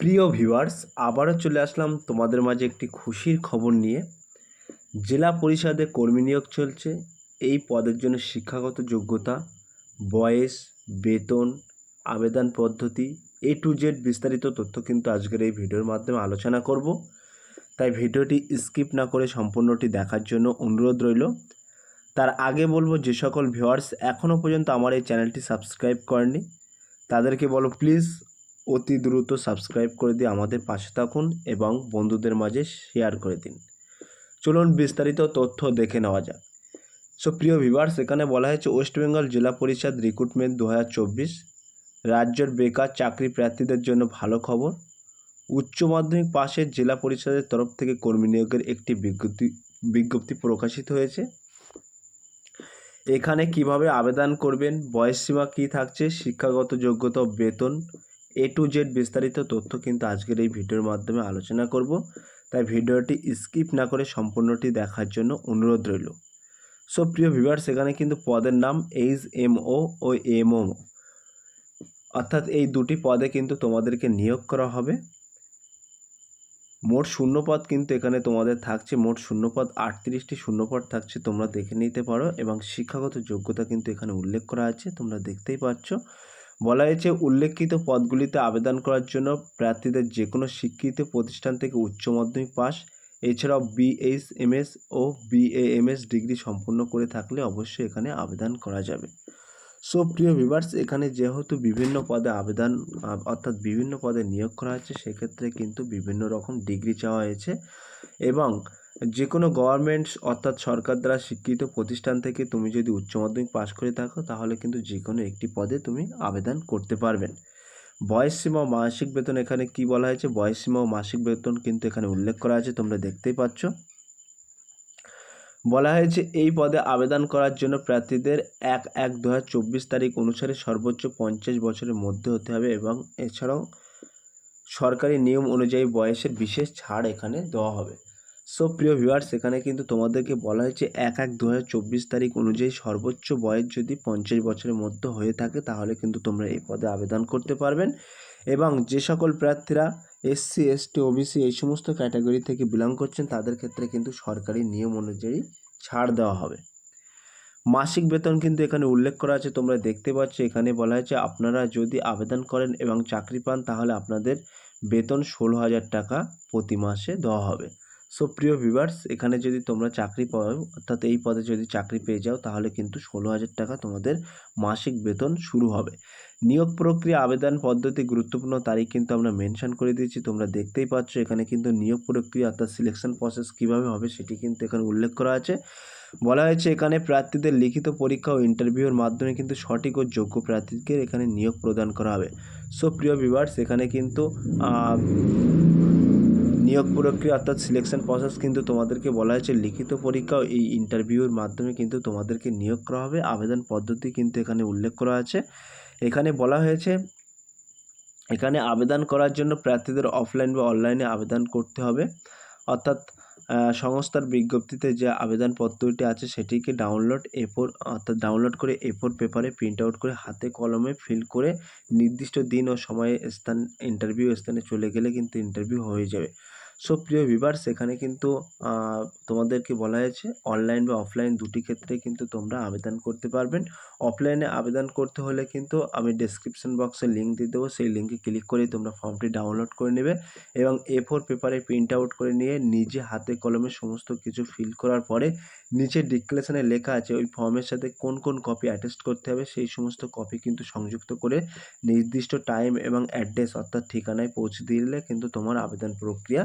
প্রিয় ভিউয়ার্স, আবারও চলে আসলাম তোমাদের মাঝে একটি খুশির খবর নিয়ে। জেলা পরিষদে কর্মী নিয়োগ চলছে। এই পদের জন্য শিক্ষাগত যোগ্যতা, বয়স, বেতন, আবেদন পদ্ধতি এ টু জেড বিস্তারিত তথ্য কিন্তু আজকের এই ভিডিওর মাধ্যমে আলোচনা করব। তাই ভিডিওটি স্কিপ না করে সম্পূর্ণটি দেখার জন্য অনুরোধ রইল। তার আগে বলব, যে সকল ভিউয়ার্স এখনও পর্যন্ত আমার এই চ্যানেলটি সাবস্ক্রাইব করেনি তাদেরকে বলো প্লিজ অতি দ্রুত সাবস্ক্রাইব করে দিয়ে আমাদের পাশে থাকুন এবং বন্ধুদের মাঝে শেয়ার করে দিন। চলুন বিস্তারিত তথ্য দেখে নেওয়া যাক। সো প্রিয় ভিভার্স এখানে বলা হয়েছে ওয়েস্ট বেঙ্গল জেলা পরিষদ রিক্রুটমেন্ট দু হাজার চব্বিশ, রাজ্যের বেকার চাকরি প্রার্থীদের জন্য ভালো খবর, উচ্চ মাধ্যমিক পাশের জেলা পরিষদের তরফ থেকে কর্মী নিয়োগের একটি বিজ্ঞপ্তি বিজ্ঞপ্তি প্রকাশিত হয়েছে। এখানে কীভাবে আবেদন করবেন, বয়সসীমা কী থাকছে, শিক্ষাগত যোগ্যতা বেতন এ টু জেড বিস্তারিত তথ্য কিন্তু আজকের এই ভিডিওর মাধ্যমে আলোচনা করব। তাই ভিডিওটি স্কিপ না করে সম্পূর্ণটি দেখার জন্য অনুরোধ রইল। সো, প্রিয় ভিউয়ার্স, এখানে কিন্তু পদের নাম H M O O M O অর্থাৎ এই দুটি পদে কিন্তু তোমাদেরকে নিয়োগ করা হবে। মোট শূন্যপদ কিন্তু এখানে তোমাদের থাকছে। মোট শূন্যপদ আটত্রিশটি শূন্যপদ থাকছে, তোমরা দেখে নিতে পারো। এবং শিক্ষাগত যোগ্যতা কিন্তু এখানে উল্লেখ করা আছে, তোমরা দেখতেই পাচ্ছ। বলা হয়েছে, উল্লেখিত পদগুলিতে আবেদন করার জন্য প্রার্থীদের যে কোনো স্বীকৃত প্রতিষ্ঠান থেকে উচ্চ মাধ্যমিক পাস, এছাড়াও বিএইচএমএস ও বিএএমএস ডিগ্রি সম্পূর্ণ করে থাকলে অবশ্যই এখানে আবেদন করা যাবে। সো, প্রিয় ভিভার্স এখানে যেহেতু বিভিন্ন পদে আবেদন, অর্থাৎ বিভিন্ন পদে নিয়োগ করা হয়েছে, সেক্ষেত্রে কিন্তু বিভিন্ন রকম ডিগ্রি চাওয়া হয়েছে এবং যে কোনো গভর্নমেন্ট অর্থাৎ সরকার দ্বারা স্বীকৃত প্রতিষ্ঠান থেকে তুমি যদি উচ্চ মাধ্যমিক পাশ করে থাকো, তাহলে কিন্তু যে কোনো একটি পদে তুমি আবেদন করতে পারবেন। বয়সসীমা মাসিক বেতন এখানে কি বলা হয়েছে? বয়সসীমা ও মাসিক বেতন কিন্তু এখানে উল্লেখ করা আছে, তোমরা দেখতেই পাচ্ছ। বলা হয়েছে, এই পদে আবেদন করার জন্য প্রার্থীদের এক এক দু তারিখ অনুসারে সর্বোচ্চ পঞ্চাশ বছরের মধ্যে হতে হবে এবং এছাড়াও সরকারি নিয়ম অনুযায়ী বয়সের বিশেষ ছাড় এখানে দেওয়া হবে। সো প্রিয় ভিউয়ার্স এখানে কিন্তু তোমাদেরকে বলা হয়েছে এক এক দু তারিখ অনুযায়ী সর্বোচ্চ বয়স যদি পঞ্চাশ বছরের মধ্যে হয়ে থাকে, তাহলে কিন্তু তোমরা এই পদে আবেদন করতে পারবেন। এবং যে সকল প্রার্থীরা এসসি এসটি ওবিসি এই সমস্ত ক্যাটাগরি থেকে বিলং করছেন, তাদের ক্ষেত্রে কিন্তু সরকারি নিয়ম অনুযায়ী ছাড় দেওয়া হবে। মাসিক বেতন কিন্তু এখানে উল্লেখ করা আছে, তোমরা দেখতে পাচ্ছ। এখানে বলা হয়েছে, আপনারা যদি আবেদন করেন এবং চাকরি পান, তাহলে আপনাদের বেতন ষোলো হাজার টাকা প্রতি মাসে দেওয়া হবে। সো প্রিয় ভিভার্স এখানে যদি তোমরা চাকরি পাও, অর্থাৎ এই পদে যদি চাকরি পেয়ে যাও, তাহলে কিন্তু ষোলো হাজার টাকা তোমাদের মাসিক বেতন শুরু হবে। নিয়োগ প্রক্রিয়া আবেদন পদ্ধতি গুরুত্বপূর্ণ তারিখ কিন্তু আমরা মেনশন করে দিয়েছি। তোমরা দেখতেই পাচ্ছ, এখানে কিন্তু নিয়োগ প্রক্রিয়া, অর্থাৎ সিলেকশন প্রসেস কীভাবে হবে সেটি কিন্তু এখানে উল্লেখ করা আছে। বলা হয়েছে, এখানে প্রার্থীদের লিখিত পরীক্ষা ও ইন্টারভিউর মাধ্যমে কিন্তু সঠিক ও যোগ্য প্রার্থীকে এখানে নিয়োগ প্রদান করা হবে। সো প্রিয় ভিভার্স এখানে কিন্তু নিয়োগ প্রক্রিয়া অর্থাৎ সিলেকশন প্রসেস কিন্তু তোমাদেরকে বলা হয়েছে, লিখিত পরীক্ষা এই ইন্টারভিউর মাধ্যমে কিন্তু তোমাদেরকে নিয়োগ করা হবে। আবেদন পদ্ধতি কিন্তু এখানে উল্লেখ করা আছে। এখানে বলা হয়েছে, এখানে আবেদন করার জন্য প্রার্থীদের অফলাইন বা অনলাইনে আবেদন করতে হবে। অর্থাৎ সংস্থার বিজ্ঞপ্তিতে যে আবেদন আবেদনপত্রটি আছে সেটিকে ডাউনলোড এ ফোর অর্থাৎ ডাউনলোড করে এ ফোর পেপারে প্রিন্ট আউট করে হাতে কলমে ফিল করে নির্দিষ্ট দিন ও সময়ে স্থান ইন্টারভিউ স্থানে চলে গেলে কিন্তু ইন্টারভিউ হয়ে যাবে। সো প্রিয় ভিভার্স এখানে কিন্তু তোমাদেরকে বলা হয়েছে অনলাইন বা অফলাইন দুটি ক্ষেত্রে কিন্তু তোমরা আবেদন করতে পারবেন। অফলাইনে আবেদন করতে হলে কিন্তু আমি ডেসক্রিপশন বক্সে লিঙ্ক দিয়ে দেবো। সেই লিঙ্কে ক্লিক করে তোমরা ফর্মটি ডাউনলোড করে নেবে এবং এ ফোর পেপারে প্রিন্ট আউট করে নিয়ে নিজে হাতে কলমে সমস্ত কিছু ফিল করার পরে নিচে ডিক্লেশনে লেখা আছে, ওই ফর্মের সাথে কোন কোন কপি অ্যাটেস্ট করতে হবে, সেই সমস্ত কপি কিন্তু সংযুক্ত করে নির্দিষ্ট টাইম এবং অ্যাড্রেস অর্থাৎ ঠিকানায় পৌঁছে দিলে কিন্তু তোমার আবেদন প্রক্রিয়া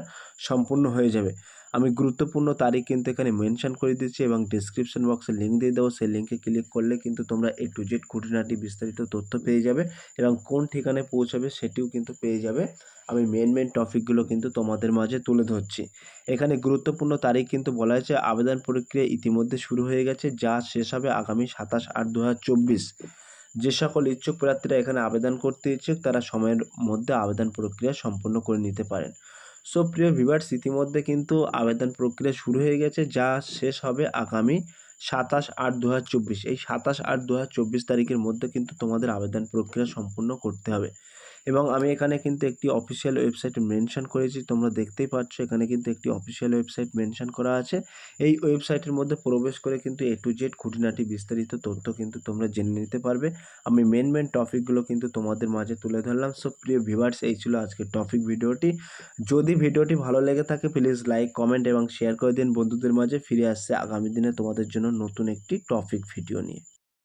সম্পূর্ণ হয়ে যাবে। আমি গুরুত্বপূর্ণ তারিখ কিন্তু এখানে মেনশান করে দিচ্ছি এবং ডিসক্রিপশন বক্সে লিঙ্ক দিয়ে দেবো। সেই লিঙ্কে ক্লিক করলে কিন্তু তোমরা এ টু জেড খুঁটিনাটি বিস্তারিত তথ্য পেয়ে যাবে এবং কোন ঠিকানায় পৌঁছাবে সেটিও কিন্তু পেয়ে যাবে। আমি মেন মেন টপিকগুলো কিন্তু তোমাদের মাঝে তুলে ধরছি। এখানে গুরুত্বপূর্ণ তারিখ কিন্তু বলা হয়েছে, আবেদন প্রক্রিয়া ইতিমধ্যে শুরু হয়ে গেছে, যা শেষ হবে আগামী সাতাশ আট দু যে সকল ইচ্ছুক প্রার্থীরা এখানে আবেদন করতে ইচ্ছুক, তারা সময়ের মধ্যে আবেদন প্রক্রিয়া সম্পূর্ণ করে নিতে পারেন। সো প্রিয় ভিভার্স ইতিমধ্যে কিন্তু আবেদন প্রক্রিয়া শুরু হয়ে গেছে, যা শেষ হবে আগামী সাতাশ আট দু হাজার চব্বিশ। এই সাতাশ আট দু হাজার চব্বিশ তারিখের মধ্যে কিন্তু তোমাদের আবেদন প্রক্রিয়া সম্পূর্ণ করতে হবে। এবং আমি এখানে কিন্তু একটি অফিসিয়াল ওয়েবসাইট মেনশন করেছি। তোমরা দেখতেই পাচ্ছ এখানে কিন্তু একটি অফিসিয়াল ওয়েবসাইট মেনশন করা আছে। এই ওয়েবসাইটের মধ্যে প্রবেশ করে কিন্তু এ টু জেড খুঁটিনাটি বিস্তারিত তথ্য কিন্তু তোমরা জেনে নিতে পারবে। আমি মেন মেন টপিকগুলো কিন্তু তোমাদের মাঝে তুলে ধরলাম। সো প্রিয় ভিভার্স এই ছিল আজকের টপিক ভিডিওটি। যদি ভিডিওটি ভালো লেগে থাকে প্লিজ লাইক কমেন্ট এবং শেয়ার করে দিন। বন্ধুদের মাঝে ফিরে আসছে আগামী দিনে তোমাদের জন্য নতুন একটি টপিক ভিডিও নিয়ে।